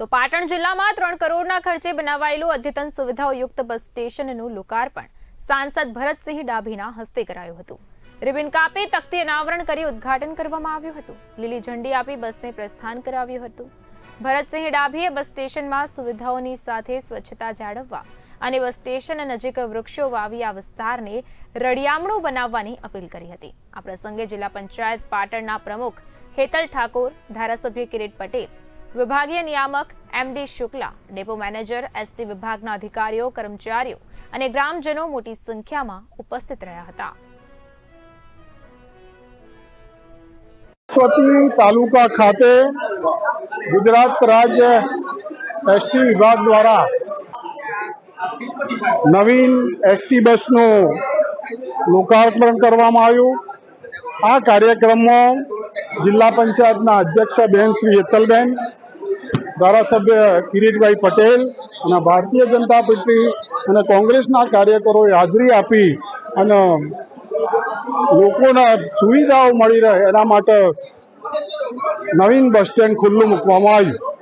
તો પાટણ જિલ્લામાં ત્રણ કરોડના ખર્ચે બનાવાયેલું અદ્યતન સુવિધાઓયુક્ત બસ સ્ટેશનનું લોકાર્પણ સાંસદ ભરતસિંહ ડાભીના હસ્તે કરાયું હતું. રિબિન કાપી તકતી અનાવરણ કરી ઉદ્ઘાટન કરવામાં આવ્યું હતું. લીલી ઝંડી આપી બસને પ્રસ્થાન કરાવ્યું હતું. ભરતસિંહ ડાભીએ બસ સ્ટેશનમાં સુવિધાઓની સાથે સ્વચ્છતા જાળવવા અને બસ સ્ટેશન નજીક વૃક્ષો વાવી આ વિસ્તારને રળિયામણું બનાવવાની અપીલ કરી હતી. આ પ્રસંગે જિલ્લા પંચાયત પાટણના પ્રમુખ હેતલ ઠાકોર, ધારાસભ્ય કિરીટ પટેલ વિભાગીય નિયામક MD Shukla, depot manager ST વિભાગના અધિકારીઓ, કર્મચારીઓ અને ગ્રામજનો મોટી સંખ્યામાં ઉપસ્થિત રહ્યા હતા. તાલુકા ખાતે ગુજરાત રાજ્ય એસટી વિભાગ દ્વારા નવીન એસટી બસનું લોકાર્પણ કરવામાં આવ્યું. આ કાર્યક્રમમાં જિલ્લા પંચાયતના અધ્યક્ષ બેન શ્રી હેતલબેન ધારાસભ્ય કિરીટભાઈ પટેલ અને ભારતીય જનતા પાર્ટી અને કોંગ્રેસના કાર્યકરોએ હાજરી આપી અને લોકોને સુવિધાઓ મળી રહે એના માટે નવીન બસ સ્ટેન્ડ ખુલ્લું મૂકવામાં આવ્યું.